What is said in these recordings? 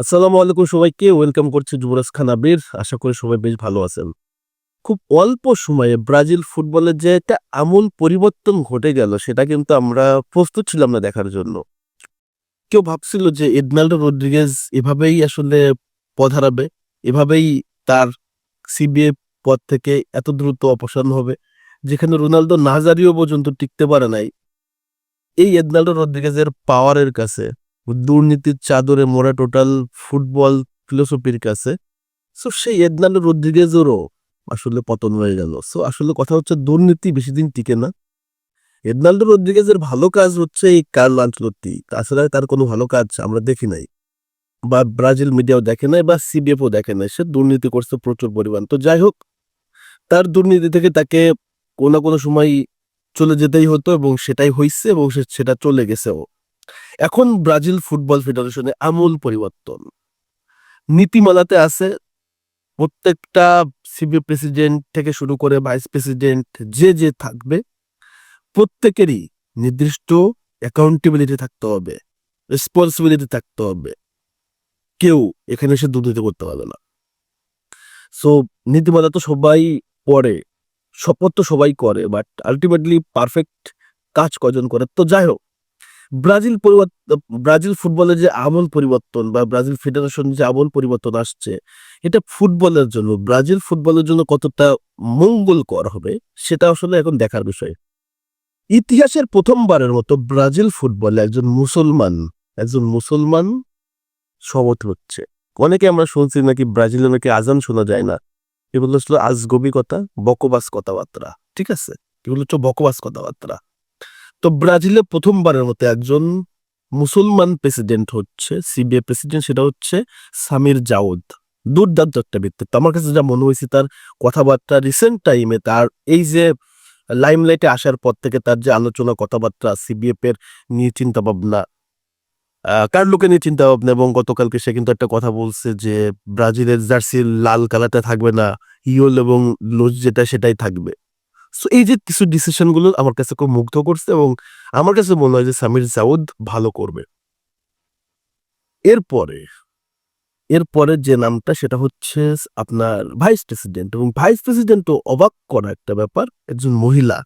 আসসালামু আলাইকুম সবাইকে, ওয়েলকাম করছি যুবরাজ খান আবির। আশা করি সবাই বেশ ভালো আছেন। খুব অল্প সময়ে ব্রাজিল ফুটবলের যে একটা আমূল পরিবর্তন ঘটে গেল, সেটা কিন্তু আমরা প্রস্তুত ছিলাম না দেখার জন্য। কেউ ভাবছিল যে এডনাল্ডো রদ্রিগেজ এভাবেই আসলে পথ হারাবে, এভাবেই তার সিবিএ পদ থেকে এত দ্রুত অপসারণ হবে, যেখানে রোনালদো নাজারিও পর্যন্ত টিকতে পারে নাই। এই এডনাল্ডো রদ্রিগেজের পাওয়ারের কাছে দুর্নীতির চাদরে মোড়া টোটাল ফুটবল ফিলোসফির কাছে। সো সেই এদনালো রদ্রিগেজেরও আসলে পতন হয়ে গেল। সো আসলে কথা হচ্ছে দুর্নীতি বেশি দিন টিকে না। এদনাল্ডো রদ্রিগেজের ভালো কাজ হচ্ছে এই কার্ল আঞ্চলতি তাছাড়া তার কোনো ভালো কাজ আমরা দেখি নাই। বা ব্রাজিল মিডিয়াও দেখে নাই বা সিবিএফও দেখে নাই। সে দুর্নীতি করছে প্রচুর পরিমাণ। তো যাই হোক, তার দুর্নীতি থেকে তাকে কোনো কোনো সময় চলে যেতেই হতো এবং সেটাই হয়েছে এবং সেটা চলে গেছেও। এখন ব্রাজিল ফুটবল ফেডারেশনে আমূল পরিবর্তন। নীতিমালাতে আছে, প্রত্যেকটা সিবি প্রেসিডেন্ট থেকে শুরু করে ভাইস প্রেসিডেন্ট যে যে থাকবে, প্রত্যেকেরই নির্দিষ্ট অ্যাকাউন্টেবিলিটি থাকতে হবে রেসপন্সিবিলিটি থাকতে হবে। কেউ এখানে এসে দুর্নীতি করতে পারবে না। সো নীতিমালা তো সবাই পড়ে, শপথ তো সবাই করে বাট আলটিমেটলি পারফেক্ট কাজ কজন করে, তো যাই হোক ব্রাজিল ব্রাজিল ফুটবলের যে আমূল পরিবর্তন বা ব্রাজিল ফেডারেশন যে আমূল পরিবর্তন আসছে, এটা ফুটবলের জন্য, ব্রাজিল ফুটবলের জন্য কতটা মঙ্গলকর হবে, সেটা আসলে এখন দেখার বিষয়। ইতিহাসের প্রথমবারের মতো ব্রাজিল ফুটবলে একজন মুসলমান একজন মুসলমান সবত হচ্ছে। অনেকে আমরা শুনছি নাকি ব্রাজিলে নাকি আজান শোনা যায় না। এগুলো হচ্ছে আজগবি কথা, বকবাস কথাবার্তা, ঠিক আছে? এগুলো হচ্ছে বকবাস কথাবার্তা। তো ব্রাজিলে প্রথমবারের মতো একজন মুসলমান প্রেসিডেন্ট হচ্ছে সিবিএ প্রেসিডেন্ট, সেটা হচ্ছে সামির জাউদ। দুর্দান্ত একটা ব্যক্তিত্ব। আমার কাছে যা মনে হয়েছে তার কথাবার্তা রিসেন্ট টাইমে তার এই যে লাইমলাইটে আসার পর থেকে তার যে আলোচনা, কথাবার্তা সিবিএফ এর নিয়ে চিন্তা ভাবনা কার লোকে নিয়ে চিন্তা ভাবনা, এবং গতকালকে সে কিন্তু একটা কথা বলছে যে ব্রাজিলের জার্সি লাল কালারটা থাকবে না, ইয়োল এবং লোজ যেটা, সেটাই থাকবে। সো এই যে কিছু ডিসিশনগুলো আমার কাছে খুব মুগ্ধ করছে এবং আমার কাছে মনে হয় যে সামির জাউদ ভালো করবে। এরপরে এরপরে যে নামটা সেটা হচ্ছে আপনার ভাইস প্রেসিডেন্ট এবং ভাইস প্রেসিডেন্টও অবাক করা একটা ব্যাপার, একজন মহিলা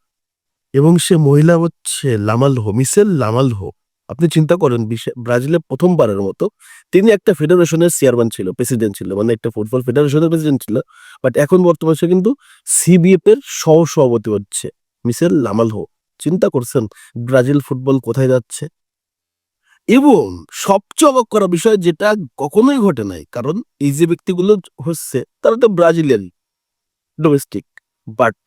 এবং সে মহিলা হচ্ছে লামাল হো মিসেল লামালহো। আপনি চিন্তা করেন ব্রাজিলে প্রথমবারের মতো তিনি একটা ফেডারেশনের চেয়ারম্যান ছিল, প্রেসিডেন্ট ছিল মানে একটা ফুটবল ফেডারেশনের প্রেসিডেন্ট ছিল। বাট এখন বর্তমানে সে কিন্তু সিবিএফ এর সহ সভাপতি হচ্ছে, মিসেল লামালহো চিন্তা করছেন ব্রাজিল ফুটবল কোথায় যাচ্ছে? এবং সবচেয়ে অবাক করা বিষয় যেটা কখনোই ঘটে নাই, কারণ এই যে ব্যক্তিগুলো হচ্ছে, তারা তো ব্রাজিলিয়ান ডোমেস্টিক বাট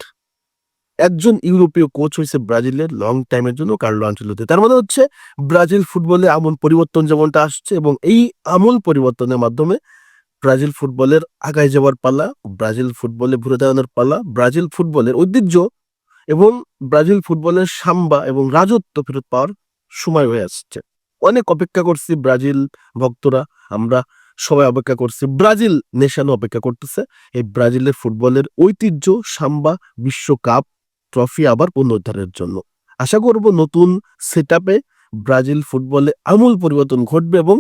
একজন ইউরোপীয় কোচ হয়েছে ব্রাজিলের লং টাইমের জন্য কার্লো আঞ্চলতে। তার মানে হচ্ছে ব্রাজিল ফুটবলে আমূল পরিবর্তন যেমনটা আসছে এবং এই আমূল পরিবর্তনের মাধ্যমে ব্রাজিল ফুটবলের আগায় যাওয়ার পালা, ব্রাজিল ফুটবলে ঘুরে দাঁড়ানোর পালা, ব্রাজিল ফুটবলের ঐতিহ্য এবং ব্রাজিল ফুটবলের সাম্বা এবং রাজত্ব ফেরত পাওয়ার সময় হয়ে আসছে। অনেক অপেক্ষা করছি ব্রাজিল ভক্তরা, আমরা সবাই অপেক্ষা করছি। ব্রাজিল নেশানো অপেক্ষা করতেছে। এই ব্রাজিলের ফুটবলের ঐতিহ্য, সাম্বা, বিশ্বকাপ ট্রফি আবার পুনরুদ্ধারের জন্য। আশা করব নতুন সেট ব্রাজিল ফুটবলে আমূল পরিবর্তন ঘটবে এবং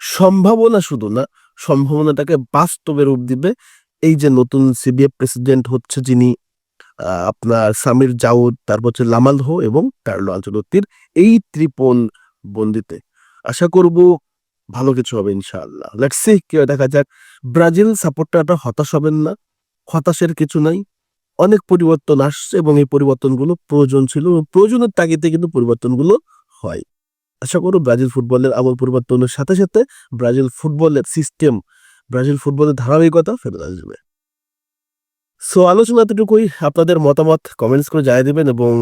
সম্ভাবনা শুধু না, সম্ভাবনাটাকে বাস্তবে রূপ দিবে এই যে নতুন সিবিএফ প্রেসিডেন্ট হচ্ছে যিনি আপনার সামির জাউদ তারপর হচ্ছে লামালহো এবং কার্লো আঞ্চলতির এই ত্রিপন বন্দিতে। আশা করব ভালো কিছু হবে ইনশাআল্লাহ। লেটস সি কি হয়, দেখা যাক। ব্রাজিল সাপোর্টাররা হতাশ হবেন না, হতাশের কিছু নাই। অনেক পরিবর্তন আসছে এবং এই পরিবর্তনগুলো প্রয়োজন ছিল এবং প্রয়োজনের তাগিদে কিন্তু পরিবর্তনগুলো হয়। আশা করব ব্রাজিল ফুটবলের আমল পরিবর্তনের সাথে সাথে ব্রাজিল ফুটবলের সিস্টেম, ব্রাজিল ফুটবলের ধারাবাহিকতা ফেরত আসবে। সো আলোচনা এতটুকুই। আপনাদের মতামত কমেন্টস করে জানিয়ে দেবেন এবং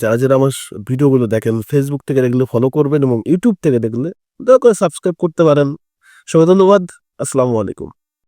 যারা যারা আমার ভিডিওগুলো দেখেন ফেসবুক থেকে দেখলে ফলো করবেন এবং ইউটিউব থেকে দেখলে দয়া করে সাবস্ক্রাইব করতে পারেন। সবাই ধন্যবাদ। আসসালামু আলাইকুম।